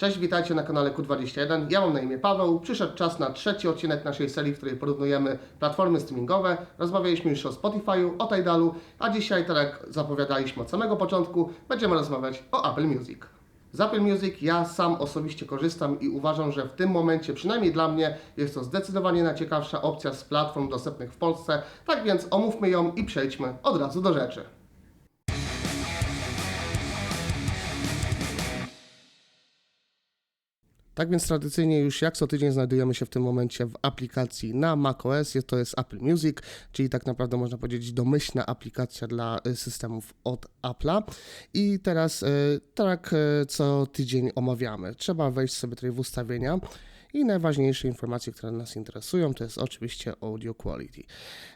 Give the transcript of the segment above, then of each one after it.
Cześć, witajcie na kanale Q21. Ja mam na imię Paweł. Przyszedł czas na trzeci odcinek naszej serii, w której porównujemy platformy streamingowe. Rozmawialiśmy już o Spotify'u, o Tidalu, a dzisiaj, tak jak zapowiadaliśmy od samego początku, będziemy rozmawiać o Apple Music. Z Apple Music ja sam osobiście korzystam i uważam, że w tym momencie, przynajmniej dla mnie, jest to zdecydowanie najciekawsza opcja z platform dostępnych w Polsce. Tak więc omówmy ją i przejdźmy od razu do rzeczy. Tak więc tradycyjnie już jak co tydzień znajdujemy się w tym momencie w aplikacji na macOS. To jest Apple Music, czyli tak naprawdę można powiedzieć domyślna aplikacja dla y, systemów od Apple'a. I teraz y, tak y, co tydzień omawiamy. Trzeba wejść sobie tutaj w ustawienia. I najważniejsze informacje, które nas interesują, to jest oczywiście audio quality.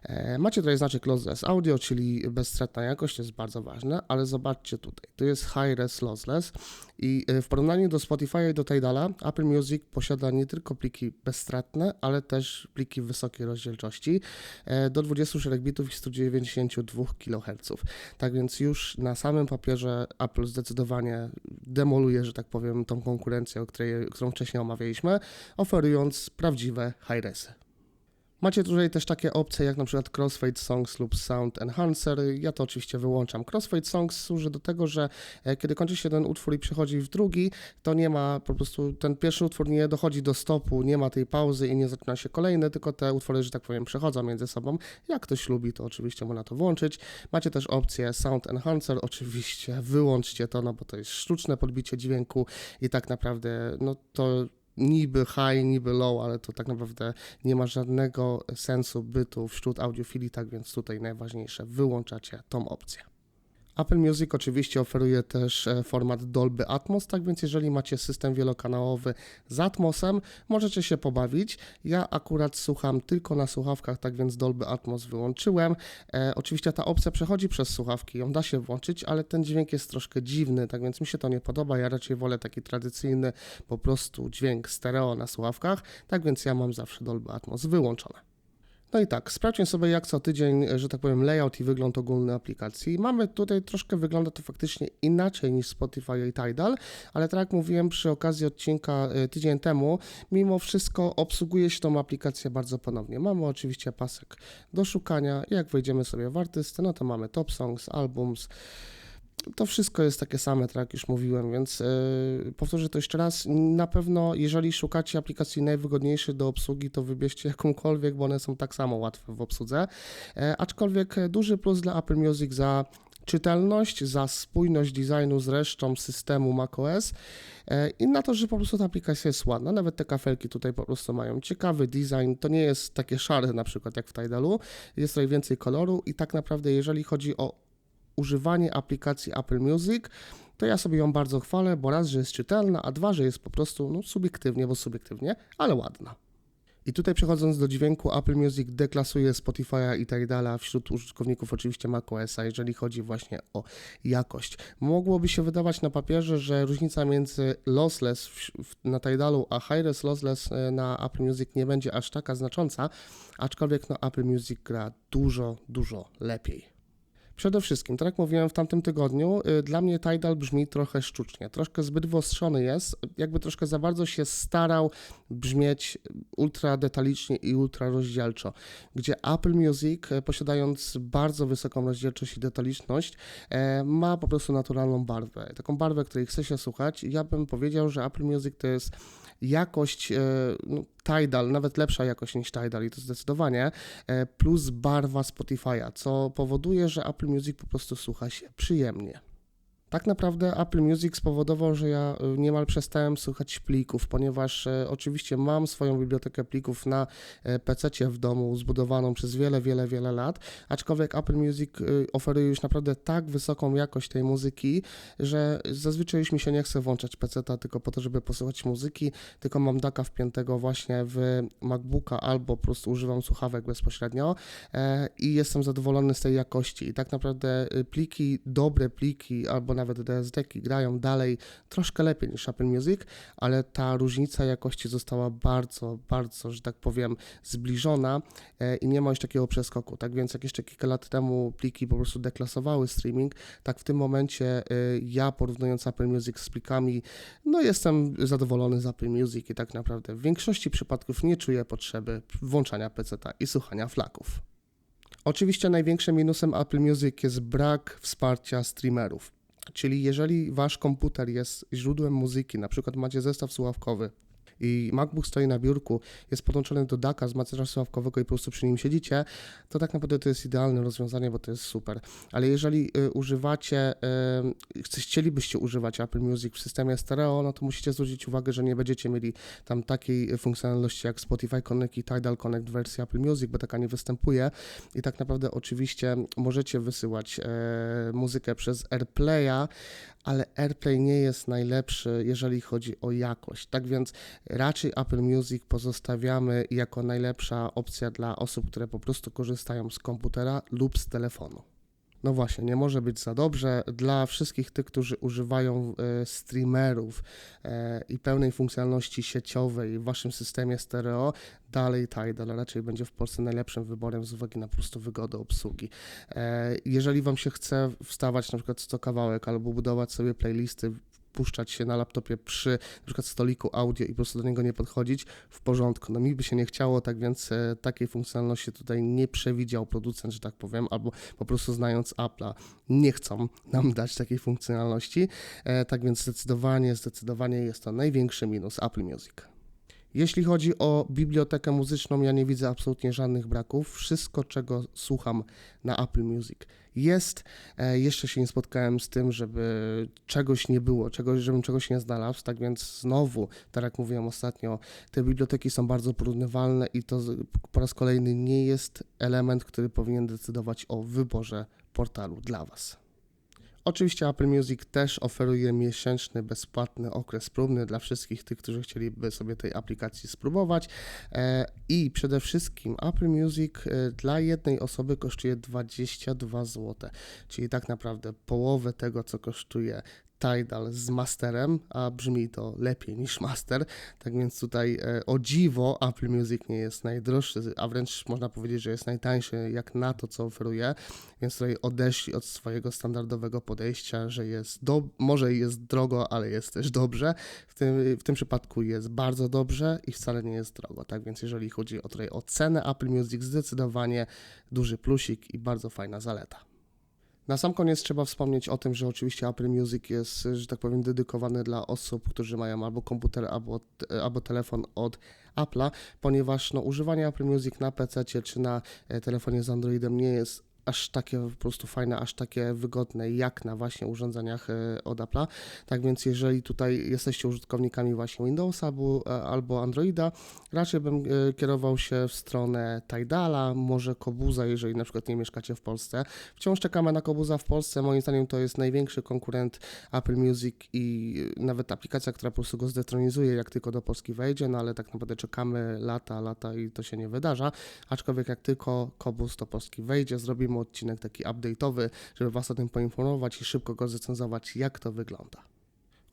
E, Macie tutaj znaczek lossless audio, czyli bezstratna jakość, jest bardzo ważne, ale zobaczcie tutaj, to jest high res lossless i e, w porównaniu do Spotify i do Tidala, Apple Music posiada nie tylko pliki bezstratne, ale też pliki wysokiej rozdzielczości e, do 24 bitów i 192 kHz. Tak więc już na samym papierze Apple zdecydowanie demoluje, że tak powiem, tą konkurencję, o której, którą wcześniej omawialiśmy, oferując prawdziwe high-resy. Macie tutaj też takie opcje jak na przykład Crossfade Songs lub Sound Enhancer. Ja to oczywiście wyłączam. Crossfade Songs służy do tego, że e, kiedy kończy się ten utwór i przechodzi w drugi, to nie ma po prostu, ten pierwszy utwór nie dochodzi do stopu, nie ma tej pauzy i nie zaczyna się kolejny, tylko te utwory, że tak powiem, przechodzą między sobą. Jak ktoś lubi, to oczywiście można to włączyć. Macie też opcję Sound Enhancer, oczywiście wyłączcie to, no bo to jest sztuczne podbicie dźwięku i tak naprawdę, no to niby high, niby low, ale to tak naprawdę nie ma żadnego sensu bytu wśród audiofilii, tak więc tutaj najważniejsze, wyłączacie tą opcję. Apple Music oczywiście oferuje też e, format Dolby Atmos, tak więc jeżeli macie system wielokanałowy z Atmosem, możecie się pobawić. Ja akurat słucham tylko na słuchawkach, tak więc Dolby Atmos wyłączyłem. E, oczywiście ta opcja przechodzi przez słuchawki, ją da się włączyć, ale ten dźwięk jest troszkę dziwny, tak więc mi się to nie podoba. Ja raczej wolę taki tradycyjny, po prostu dźwięk stereo na słuchawkach, tak więc ja mam zawsze Dolby Atmos wyłączone. No i tak, sprawdźmy sobie jak co tydzień, że tak powiem, layout i wygląd ogólny aplikacji. Mamy tutaj troszkę wygląda to faktycznie inaczej niż Spotify i Tidal, ale tak jak mówiłem przy okazji odcinka y, tydzień temu, mimo wszystko obsługuje się tą aplikację bardzo ponownie. Mamy oczywiście pasek do szukania. Jak wejdziemy sobie w artystę, no to mamy top songs, albums, to wszystko jest takie same, tak jak już mówiłem, więc yy, powtórzę to jeszcze raz. Na pewno, jeżeli szukacie aplikacji najwygodniejszej do obsługi, to wybierzcie jakąkolwiek, bo one są tak samo łatwe w obsłudze. E, aczkolwiek e, duży plus dla Apple Music za czytelność, za spójność designu z resztą systemu macOS e, i na to, że po prostu ta aplikacja jest ładna. Nawet te kafelki tutaj po prostu mają ciekawy design. To nie jest takie szare na przykład jak w Tidalu. Jest tutaj więcej koloru i tak naprawdę, jeżeli chodzi o używanie aplikacji Apple Music, to ja sobie ją bardzo chwalę, bo raz, że jest czytelna, a dwa, że jest po prostu no, subiektywnie, bo subiektywnie, ale ładna. I tutaj przechodząc do dźwięku, Apple Music deklasuje Spotify'a i Tidala wśród użytkowników oczywiście macOSa, jeżeli chodzi właśnie o jakość. Mogłoby się wydawać na papierze, że różnica między lossless na Tidalu a high-res lossless e, na Apple Music nie będzie aż taka znacząca, aczkolwiek no, Apple Music gra dużo, dużo lepiej. Przede wszystkim, tak jak mówiłem w tamtym tygodniu, y, dla mnie Tidal brzmi trochę sztucznie, troszkę zbyt wyostrzony jest, jakby troszkę za bardzo się starał brzmieć ultra detalicznie i ultra rozdzielczo, gdzie Apple Music, y, posiadając bardzo wysoką rozdzielczość i detaliczność, e, ma po prostu naturalną barwę, taką barwę, której chce się słuchać. Ja bym powiedział, że Apple Music to jest jakość no, Tidal, nawet lepsza jakość niż Tidal i to zdecydowanie, e, plus barwa Spotify'a, co powoduje, że Apple Music po prostu słucha się przyjemnie. Tak naprawdę Apple Music spowodował, że ja y, niemal przestałem słuchać plików, ponieważ e, oczywiście mam swoją bibliotekę plików na e, PC w domu zbudowaną przez wiele, wiele, wiele lat, aczkolwiek Apple Music y, oferuje już naprawdę tak wysoką jakość tej muzyki, że zazwyczaj już mi się nie chce włączać PC-a tylko po to, żeby posłuchać muzyki, tylko mam daka wpiętego właśnie w MacBooka albo po prostu używam słuchawek bezpośrednio e, i jestem zadowolony z tej jakości. I tak naprawdę y, pliki, dobre pliki albo nawet nawet DSD-ki grają dalej troszkę lepiej niż Apple Music, ale ta różnica jakości została bardzo, bardzo, że tak powiem, zbliżona e, i nie ma już takiego przeskoku. Tak więc jak jeszcze kilka lat temu pliki po prostu deklasowały streaming, tak w tym momencie e, ja porównując Apple Music z plikami, no jestem zadowolony z Apple Music i tak naprawdę w większości przypadków nie czuję potrzeby włączania PC-ta i słuchania flaków. Oczywiście największym minusem Apple Music jest brak wsparcia streamerów. Czyli jeżeli wasz komputer jest źródłem muzyki, na przykład macie zestaw słuchawkowy i MacBook stoi na biurku, jest podłączony do DAC'a z macierza słuchawkowego i po prostu przy nim siedzicie, to tak naprawdę to jest idealne rozwiązanie, bo to jest super. Ale jeżeli y, używacie, y, chcielibyście używać Apple Music w systemie stereo, no to musicie zwrócić uwagę, że nie będziecie mieli tam takiej funkcjonalności jak Spotify Connect i Tidal Connect w wersji Apple Music, bo taka nie występuje. I tak naprawdę oczywiście możecie wysyłać e, muzykę przez AirPlaya, ale AirPlay nie jest najlepszy, jeżeli chodzi o jakość. Tak więc raczej Apple Music pozostawiamy jako najlepsza opcja dla osób, które po prostu korzystają z komputera lub z telefonu. No właśnie, nie może być za dobrze. Dla wszystkich tych, którzy używają e, streamerów e, i pełnej funkcjonalności sieciowej w waszym systemie stereo, dalej Tidal raczej będzie w Polsce najlepszym wyborem z uwagi na po prostu wygodę obsługi. E, Jeżeli Wam się chce wstawać na przykład co kawałek albo budować sobie playlisty, puszczać się na laptopie przy na przykład stoliku audio i po prostu do niego nie podchodzić, w porządku. No mi by się nie chciało, tak więc e, takiej funkcjonalności tutaj nie przewidział producent, że tak powiem, albo po prostu znając Apple'a nie chcą nam dać takiej funkcjonalności. E, tak więc zdecydowanie, zdecydowanie jest to największy minus Apple Music. Jeśli chodzi o bibliotekę muzyczną, ja nie widzę absolutnie żadnych braków. Wszystko, czego słucham na Apple Music jest. E, jeszcze się nie spotkałem z tym, żeby czegoś nie było, czegoś, żebym czegoś nie znalazł. Tak więc znowu, tak jak mówiłem ostatnio, te biblioteki są bardzo porównywalne i to po raz kolejny nie jest element, który powinien decydować o wyborze portalu dla Was. Oczywiście Apple Music też oferuje miesięczny, bezpłatny okres próbny dla wszystkich tych, którzy chcieliby sobie tej aplikacji spróbować. E, I przede wszystkim Apple Music e, dla jednej osoby kosztuje 22 zł, czyli tak naprawdę połowę tego, co kosztuje Tidal z masterem, a brzmi to lepiej niż master. Tak więc tutaj e, o dziwo Apple Music nie jest najdroższy, a wręcz można powiedzieć, że jest najtańszy jak na to, co oferuje. Więc tutaj odeszli od swojego standardowego podejścia, że jest do, może jest drogo, ale jest też dobrze. W tym, w tym przypadku jest bardzo dobrze i wcale nie jest drogo. Tak więc jeżeli chodzi o, tutaj o cenę Apple Music, zdecydowanie duży plusik i bardzo fajna zaleta. Na sam koniec trzeba wspomnieć o tym, że oczywiście Apple Music jest, że tak powiem, dedykowany dla osób, którzy mają albo komputer, albo, albo telefon od Apple'a, ponieważ no, używanie Apple Music na PC czy na e, telefonie z Androidem nie jest aż takie po prostu fajne, aż takie wygodne jak na właśnie urządzeniach e, od Apple'a. Tak więc jeżeli tutaj jesteście użytkownikami właśnie Windowsa albo, e, albo Androida, raczej bym e, kierował się w stronę Tidala, może Kobuza, jeżeli na przykład nie mieszkacie w Polsce. Wciąż czekamy na Kobuza w Polsce. Moim zdaniem to jest największy konkurent Apple Music i nawet aplikacja, która po prostu go zdetronizuje, jak tylko do Polski wejdzie, no ale tak naprawdę czekamy lata, lata i to się nie wydarza. Aczkolwiek jak tylko Kobuz do Polski wejdzie, zrobimy odcinek taki update'owy, żeby Was o tym poinformować i szybko go zrecenzować, jak to wygląda.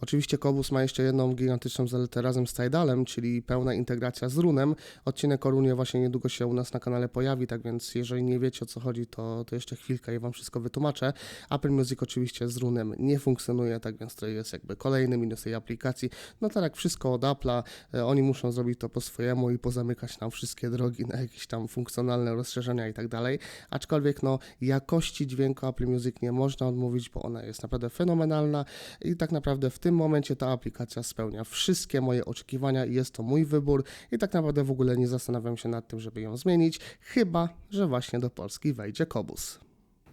Oczywiście Kobus ma jeszcze jedną gigantyczną zaletę razem z Tidalem, czyli pełna integracja z Runem. Odcinek o Runie właśnie niedługo się u nas na kanale pojawi, tak więc jeżeli nie wiecie o co chodzi, to, to jeszcze chwilkę i Wam wszystko wytłumaczę. Apple Music oczywiście z Runem nie funkcjonuje, tak więc to jest jakby kolejny minus tej aplikacji. No tak jak wszystko od Apple'a, e, oni muszą zrobić to po swojemu i pozamykać nam wszystkie drogi na jakieś tam funkcjonalne rozszerzenia i tak dalej. Aczkolwiek no jakości dźwięku Apple Music nie można odmówić, bo ona jest naprawdę fenomenalna i tak naprawdę w tym momencie ta aplikacja spełnia wszystkie moje oczekiwania i jest to mój wybór i tak naprawdę w ogóle nie zastanawiam się nad tym, żeby ją zmienić, chyba że właśnie do Polski wejdzie Kobus.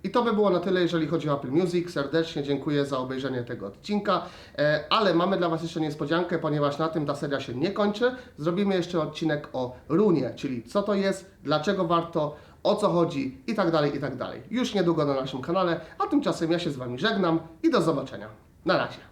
I to by było na tyle, jeżeli chodzi o Apple Music. Serdecznie dziękuję za obejrzenie tego odcinka, E, ale mamy dla Was jeszcze niespodziankę, ponieważ na tym ta seria się nie kończy. Zrobimy jeszcze odcinek o runie, czyli co to jest, dlaczego warto, o co chodzi i tak dalej, i tak dalej. Już niedługo na naszym kanale, a tymczasem ja się z Wami żegnam i do zobaczenia. Na razie.